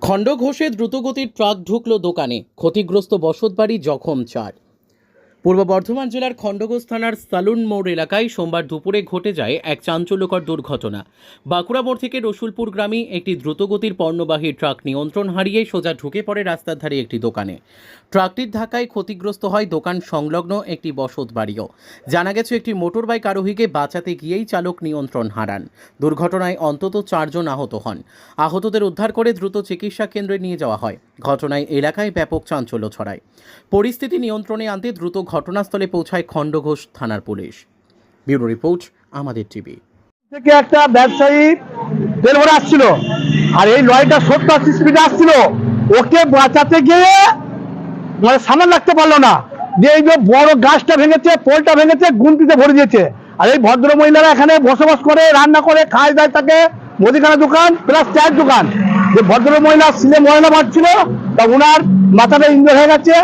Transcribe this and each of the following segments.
খণ্ডঘোষে দ্রুতগতির ট্রাক ঢুকল দোকানে। ক্ষতিগ্রস্ত বসতবাড়ি জখম চার। পূর্ব বর্ধমান জেলার খণ্ডঘোষ থানার সালুন মোড় এলাকায় সোমবার দুপুরে ঘটে যায় এক চাঞ্চল্যকর দুর্ঘটনা। বাঁকুড়া মোড় থেকে রসুলপুর গ্রামে একটি দ্রুতগতির পণ্যবাহী ট্রাক নিয়ন্ত্রণ হারিয়ে সোজা ঢুকে পড়ে রাস্তার ধারে একটি দোকানে। ট্রাকটির ধাক্কায় ক্ষতিগ্রস্ত হয় দোকান সংলগ্ন একটি বসত বাড়িও। জানা গেছে, একটি মোটর বাইক আরোহীকে বাঁচাতে গিয়েই চালক নিয়ন্ত্রণ হারান। দুর্ঘটনায় অন্তত চারজন আহত হন। আহতদের উদ্ধার করে দ্রুত চিকিৎসা কেন্দ্রে নিয়ে যাওয়া হয়। ঘটনায় এলাকায় ব্যাপক চাঞ্চল্য ছড়ায়। পরিস্থিতি নিয়ন্ত্রণে আনতে দ্রুত ঘটনাস্থলে পৌঁছায় খণ্ডঘোষ থানার পুলিশ। ব্যুরো রিপোর্ট, আমাদের টিভি। থেকে একটা ব্যবসায়ী তেল ভরে আসছিল। আর এই লরিটা আশি স্পিডে আসছিল। ওকে বাঁচাতে গিয়ে মানে সামান রাখতে পারল না। যে এই যে বড় গাছটা ভেঙেছে, পোলটা ভেঙেছে, গুমটিতে ভরে দিয়েছে। আর এই ভদ্র মহিলারা এখানে বসবাস করে, রান্না করে, খায় দায় থাকে মুদিখানা দোকান প্লাস চায়ের দোকান। যে ভদ্র মহিলা সিলে মহিলা বাড়ছিল তা ওনার মাথাটা ইঞ্জোর হয়ে গেছে।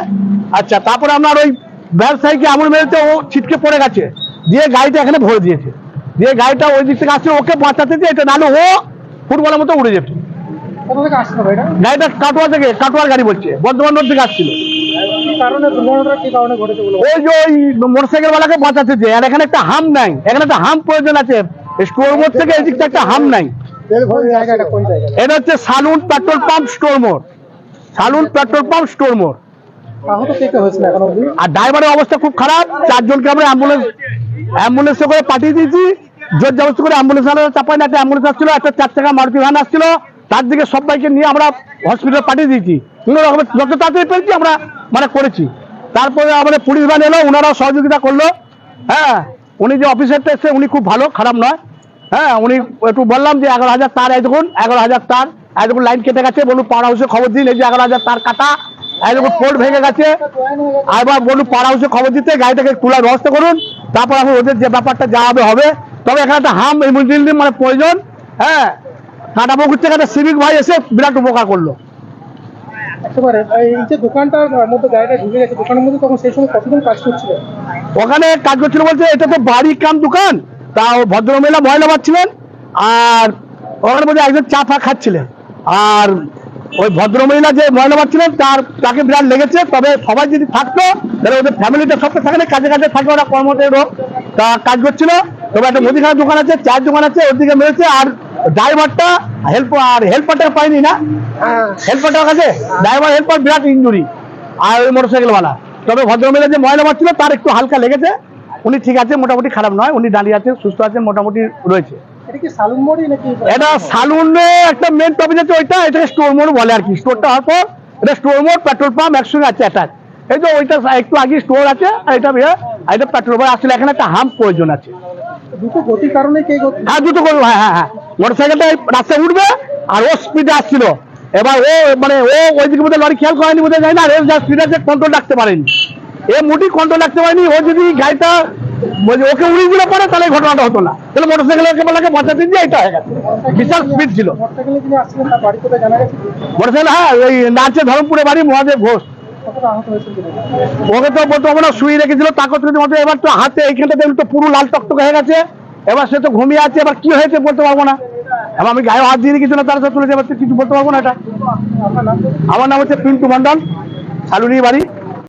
আচ্ছা তারপরে আপনার ওই ব্যবসায়ীকে আমল মেরেতে ও ছিটকে পড়ে গেছে। দিয়ে গাড়িটা এখানে ভরে দিয়েছে। দিয়ে গাড়িটা ওই দিক থেকে আসছে ওকে বাঁচাতে দিয়ে এটা নাহলে ও ফুটবলের মতো উড়ে যেত। গাড়িটা? কাটোয়া থেকে কাটোয়ার গাড়ি বলছে বর্ধমান রোড থেকে আসছিল। ওই যে ওই মোটরসাইকেল ওয়ালাকে বাঁচাতে যে আর এখানে একটা হাম নাই এখানে একটা হাম প্রয়োজন আছে। স্টোর মোড় থেকে এই দিকটা একটা হাম নাই। এটা হচ্ছে সালুন পেট্রোল পাম্প স্টোর মোড় সালুন পেট্রোল পাম্প স্টোর মোড় আর ড্রাইভারের অবস্থা খুব খারাপ। চারজনকে আমরা অ্যাম্বুলেন্স অ্যাম্বুলেন্সে করে পাঠিয়ে দিয়েছি। জোর জবস্তি করে অ্যাম্বুলেন্স চাপাই না, একটা অ্যাম্বুলেন্স আসছিল, একটা চার টাকা মারুতি ভ্যান আসছিল। তার দিকে সবাইকে নিয়ে আমরা হসপিটালে পাঠিয়ে দিয়েছি। কোনো রকমের যত তাড়াতাড়ি পেরেছি আমরা মানে করেছি। তারপরে আমাদের পুলিশ ভ্যান এলো ওনারাও সহযোগিতা করল। হ্যাঁ উনি যে অফিসারটা এসে উনি খুব ভালো, খারাপ নয়। হ্যাঁ উনি একটু বললাম যে এগারো হাজার তার, এই দেখুন, এগারো হাজার তার। এই দেখুন লাইন কেটে গেছে, বলুন পাড়া হাউসে খবর দিন, এই যে এগারো হাজার তার কাটা। দেখুন ভেঙে গেছে। আর এবার বলুন পাড়া হাউসে খবর দিতে গাড়িটাকে তোলার ব্যবস্থা করুন। তারপর আমি ওদের যে ব্যাপারটা যা হবে হবে। তবে এখানে একটা হাম ইমিডিয়েটলি মানে প্রয়োজন। হ্যাঁ? কাটাপুকুর থেকে একটা সিভিক ভাই এসে বিরাট উপকার করল। করছিল? ওখানে কাজ করছিল বলছে এটা তো বাড়ি কাম দোকান। তা ভদ্রমহিলা ময়লা পাচ্ছিলেন আর ওখানে বলছে একজন চা ফা খাচ্ছিলেন। আর ওই ভদ্রমহিলা যে ময়লা পাচ্ছিলেন তার তাকে বিরাট লেগেছে। তবে সবাই যদি থাকতো তাহলে ওদের ফ্যামিলিটা সব থাকে না কাজে কাজে থাকবে ওরা লোক তা কাজ করছিল তবে একটা মুদিখানার দোকান আছে চায়ের দোকান আছে ওর দিকে মেরেছে। আর ড্রাইভারটা হেল্প আর হেল্পারটা পাইনি না? হেল্পারটার কাছে? ড্রাইভার হেল্পার বিরাট ইঞ্জুরি আর ওই মোটরসাইকেলওয়ালা তবে ভদ্রমহিলা যে ময়লা মারছিল তার একটু হালকা লেগেছে। উনি ঠিক আছে মোটামুটি খারাপ নয়। উনি দাঁড়িয়ে আছেন সুস্থ আছেন মোটামুটি রয়েছে। এটা সালুন একটা মেন টপিক আছে ওইটা এটাকে স্টোর মোড় বলে আর কি। স্টোরটা হওয়ার পর এটা স্টোর মোড় পেট্রোল পাম্প একসঙ্গে আছে অ্যাটাচ এই যে ওইটা একটু আগে স্টোর আছে আর এটা এটা পেট্রোল পাম্প আসলে এখানে একটা হাম্প প্রয়োজন আছে। দুটো গতির কারণে কে হ্যাঁ দুটো করব হ্যাঁ হ্যাঁ হ্যাঁ। মোটরসাইকেলটা রাস্তায় উঠবে আর ও স্পিডে আসছিল। এবার ও মানে ও ওইদিকে মধ্যে লরি খেয়াল করেনি বোঝা যায় না রেল যা স্পিড আছে কন্ট্রোল রাখতে পারেনি। এ মোটি কন্ট্রোল রাখতে পারেনি ও যদি গাড়িটা বলছে ওকে উড়িয়ে দিলে পরে তাহলে ঘটনাটা হতো না। তাহলে মোটরসাইকেলের বলাকে বাঁচাতে দিয়ে এটা হয়ে গেছে। বিশাল স্পিড ছিল। মোটরসাইকেলে হ্যাঁ ওই নাচে ধরমপুরে বাড়ি মহাদেব ঘোষ? ওকে তো বলতে হবে না শুয়ে রেখেছিল তাকতের মতো এবার তো হাতে এইখানটা দেখুন তো পুরো লাল টকটক হয়ে গেছে। এবার সে তো ঘুমিয়ে আছে এবার কি হয়েছে বলতে পারব না। এবার আমি গায়ে হাত দিয়ে রেখেছি না তার সাথে তুলেছে এবার কিছু বলতে পারব না এটা। আমার নাম হচ্ছে পিন্টু মন্ডল শালুনি বাড়ি।